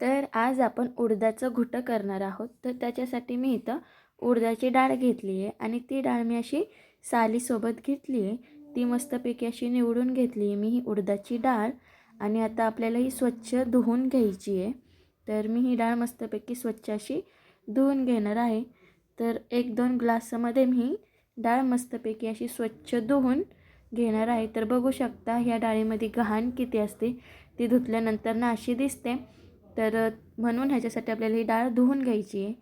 तर आज आपण उडदाचं घुटं करणार आहोत. तर त्याच्यासाठी मी इथं उडदाची डाळ घेतली आहे आणि ती डाळ मी अशी सालीसोबत घेतली आहे. ती मस्तपैकी अशी निवडून घेतली आहे मी ही उडदाची डाळ आणि आता आपल्याला ही स्वच्छ धुवून घ्यायची आहे. तर मी ही डाळ मस्तपैकी स्वच्छ अशी धुवून घेणार आहे. तर एक दोन ग्लासमध्ये मी डाळ मस्तपैकी अशी स्वच्छ धुवून घेणार आहे. तर बघू शकता ह्या डाळीमध्ये घाण किती असते ती धुतल्यानंतर ना अशी दिसते. तर म्हणून ह्याच्यासाठी आपल्याला ही डाळ धुवून घ्यायची आहे.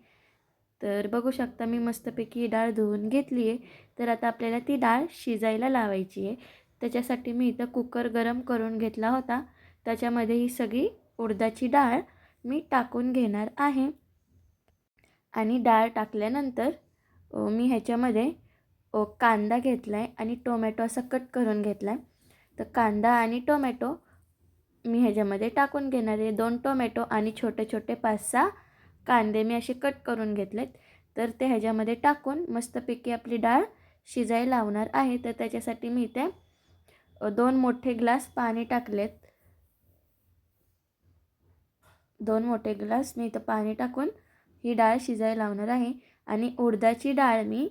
तर बघू शकता मी मस्तपैकी ही डाळ धुवून घेतली आहे. तर आता आपल्याला ती डाळ शिजायला लावायची आहे. त्याच्यासाठी मी इथं कुकर गरम करून घेतला होता. त्याच्यामध्ये ही सगळी उडदाची डाळ मी टाकून घेणार आहे. आणि डाळ टाकल्यानंतर मी ह्याच्यामध्ये कांदा घेतला आहे आणि टोमॅटो असा कट करून घेतला आहे तर कांदा आणि टोमॅटो मी ह्याच्यामध्ये टाकून घेणार आहे. दोन टोमॅटो आणि छोटे छोटे पाच सहा कांदे मी असे कट करून घेतलेत. तर ते ह्याच्यामध्ये टाकून मस्तपैकी आपली डाळ शिजायला लावणार आहे. तर त्याच्यासाठी मी इथे दोन मोठे ग्लास पाणी टाकलेत. दोन मोठे ग्लास मी इथं पाणी टाकून ही डाळ शिजायला लावणार आहे. आणि उडदाची डाळ मी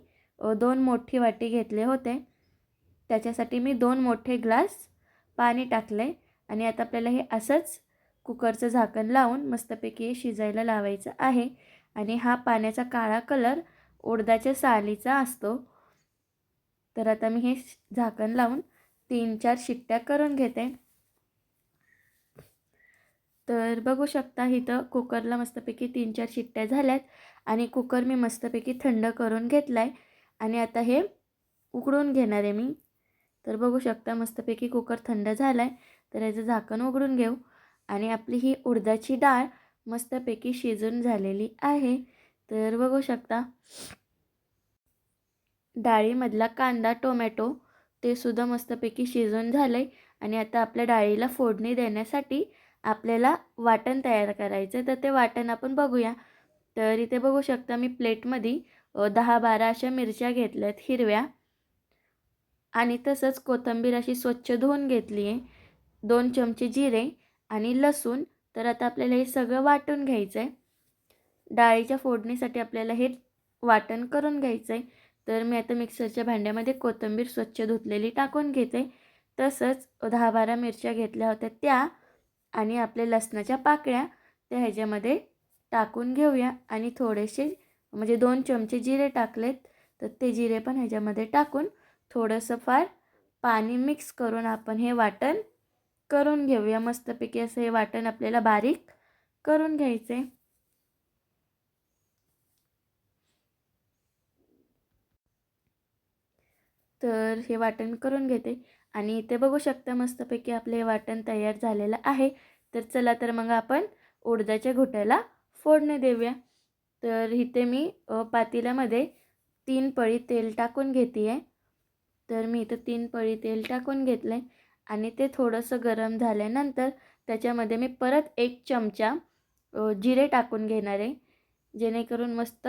दोन मोठी वाटी घेतले होते. त्याच्यासाठी मी दोन मोठे ग्लास पाणी टाकले. आणि आता आपल्याला हे असंच कुकरचं झाकण लावून मस्तपैकी शिजायला लावायचं आहे. आणि हा पाण्याचा काळा कलर ओडदाच्या सालीचा असतो. तर आता मी हे झाकण लावून तीन चार शिट्ट्या करून घेते. तर बघू शकता इथं कुकरला मस्तपैकी तीन चार शिट्ट्या झाल्यात. आणि कुकर मी मस्तपैकी थंड करून घेतला आहे आणि आता हे उकडून घेणार आहे मी. तर बघू शकता मस्तपैकी कुकर थंड झाला आहे तर याचं झाकण उघडून घेऊ. आणि आपली ही उडदाची डाळ मस्तपैकी शिजून झालेली आहे. तर बघू शकता डाळीमधला कांदा टोमॅटो ते सुद्धा मस्तपैकी शिजून झालं आहे आणि आता आपल्या डाळीला फोडणी देण्यासाठी आपल्याला वाटण तयार करायचं तर ते वाटण आपण बघूया. तर इथे बघू शकता मी प्लेटमध्ये दहा बारा अशा मिरच्या घेतल्यात हिरव्या. आणि तसंच कोथिंबीर अशी स्वच्छ धुवून घेतली आहे दोन चमचे जिरे आणि लसूण. तर आता आपल्याला हे सगळं वाटून घ्यायचं आहे डाळीच्या फोडणीसाठी आपल्याला हे वाटण करून घ्यायचं आहे तर मी आता मिक्सरच्या भांड्यामध्ये कोथिंबीर स्वच्छ धुतलेली टाकून घेते. तसंच दहा बारा मिरच्या घेतल्या होत्या त्या आणि आपल्या लसणाच्या पाकळ्या त्या ह्याच्यामध्ये टाकून घेऊया. आणि थोडेसे म्हणजे दोन चमचे जिरे टाकलेत. तर ते जिरे पण ह्याच्यामध्ये टाकून थोडंसं फार पाणी मिक्स करून आपण हे वाटण करून घेऊया मस्तपैकी असं हे वाटण आपल्याला बारीक करून घ्यायचे. तर हे वाटण करून घेते. आणि इथे बघू शकता मस्तपैकी आपलं हे वाटण तयार झालेलं आहे. तर चला तर मग आपण उडदाच्या घोट्याला फोडणे देऊया. तर इथे मी पातेल्यामध्ये तीन पळी तेल टाकून घेते आहे तर मी इथं तीन पळी तेल टाकून घेतलं आहे आणि ते थोडंसं गरम झाल्यानंतर त्याच्यामध्ये मी परत एक चमचा जिरे टाकून घेणार आहे. जेणेकरून मस्त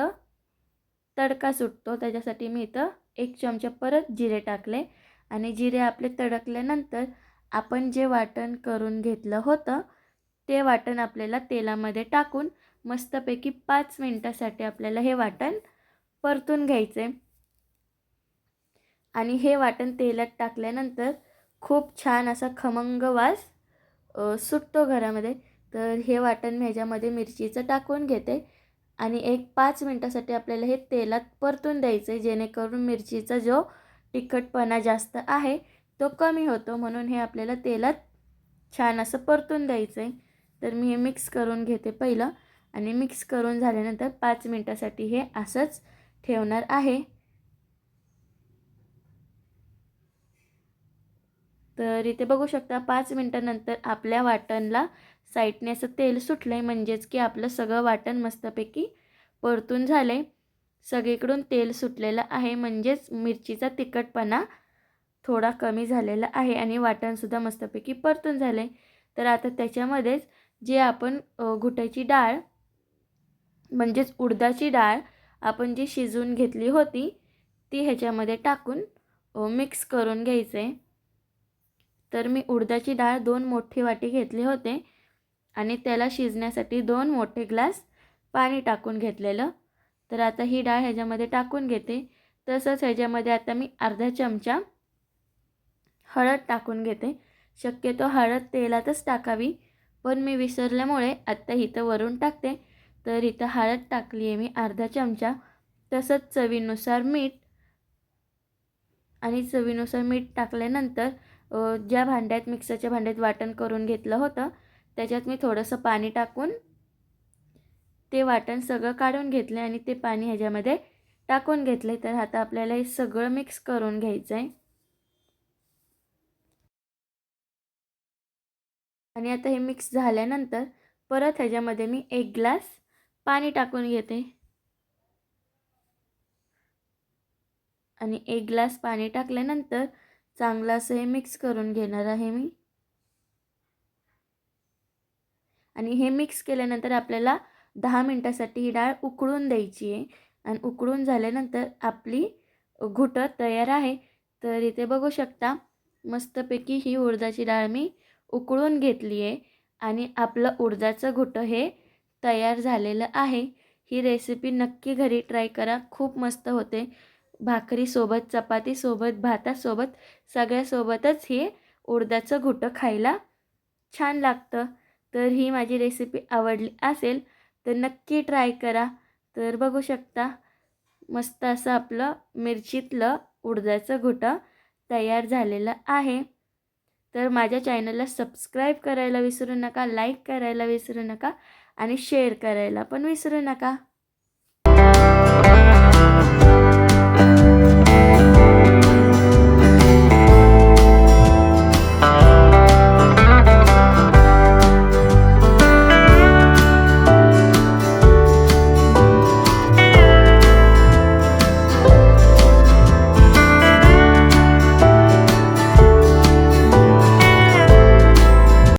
तडका सुटतो. त्याच्यासाठी मी इथं एक चमचा परत जिरे टाकले. आणि जिरे आपले तडकल्यानंतर आपण जे वाटण करून घेतलं होतं ते वाटण आपल्याला तेलामध्ये टाकून मस्तपैकी पाच मिनटासाठी आपल्याला हे वाटण परतून घ्यायचे आणि हे वाटण तेलात टाकल्यानंतर खूप छान असा खमंग वास सुटतो घरामध्ये. तर हे वाटण मी ह्याच्यामध्ये मिरचीचं टाकून घेते आणि एक पाच मिनटासाठी आपल्याला हे तेलात परतून द्यायचं आहे जेणेकरून मिरचीचा जो तिखटपणा जास्त आहे तो कमी होतो. म्हणून हे आपल्याला तेलात छान असं परतून द्यायचं आहे तर मी हे मिक्स करून घेते पहिलं आणि मिक्स करून झाल्यानंतर पाच मिनटासाठी हे असंच ठेवणार आहे. तर इथे बघू शकता पाच मिनटानंतर आपल्या वाटणला साईडने असं तेल सुटलं आहे म्हणजेच की आपलं सगळं वाटण मस्तपैकी परतून झालं आहे सगळीकडून तेल सुटलेलं आहे. म्हणजेच मिरचीचा तिखटपणा थोडा कमी झालेला आहे आणि वाटणसुद्धा मस्तपैकी परतून झालं आहे तर आता त्याच्यामध्येच जे आपण घुट्याची डाळ म्हणजेच उडदाची डाळ आपण जी शिजवून घेतली होती ती ह्याच्यामध्ये टाकून मिक्स करून घ्यायचं आहे तर मी उडदाची डाळ दोन मोठी वाटी घेतली होते आणि त्याला शिजण्यासाठी दोन मोठे ग्लास पाणी टाकून घेतलेलं. तर आता ही डाळ ह्याच्यामध्ये टाकून घेते. तसंच ह्याच्यामध्ये आता मी अर्धा चमचा हळद टाकून घेते. शक्यतो हळद तेलातच टाकावी पण मी विसरल्यामुळे आत्ता इथं वरून टाकते. तर इथं हळद टाकली आहे मी अर्धा चमचा. तसंच चवीनुसार मीठ आणि चवीनुसार मीठ टाकल्यानंतर ज्या भांड्यात मिक्सरच्या भांड्यात वाटण करून घेतलं होतं त्याच्यात मी थोडंसं पाणी टाकून ते वाटण सगळं काढून घेतलं आणि ते पाणी ह्याच्यामध्ये टाकून घेतले तर आता आपल्याला हे सगळं मिक्स करून घ्यायचं आहे आणि आता हे मिक्स झाल्यानंतर परत ह्याच्यामध्ये मी एक ग्लास पाणी टाकून घेते. आणि एक ग्लास पाणी टाकल्यानंतर चांगलं असं हे मिक्स करून घेणार आहे मी. आणि हे मिक्स केल्यानंतर आपल्याला दहा मिनटासाठी ही डाळ उकळून द्यायची आहे. आणि उकळून झाल्यानंतर आपली घुटं तयार आहे. तर इथे बघू शकता मस्तपैकी ही उडदाची डाळ मी उकळून घेतली आहे. आणि आपलं उडदाचं घुटं हे तयार झालेलं आहे. ही रेसिपी नक्की घरी ट्राय करा. खूप मस्त होते. भाकरीसोबत चपातीसोबत भातासोबत सगळ्यासोबतच हे उडदाचं घुटं खायला छान लागतं. तर ही माझी रेसिपी आवडली असेल तर नक्की ट्राय करा. तर बघू शकता मस्त असं आपलं मिरचीतलं उडदाचं घुटं तयार झालेलं आहे. तर माझ्या चॅनलला सबस्क्राईब करायला विसरू नका लाईक करायला विसरू नका आणि शेअर करायला पण विसरू नका.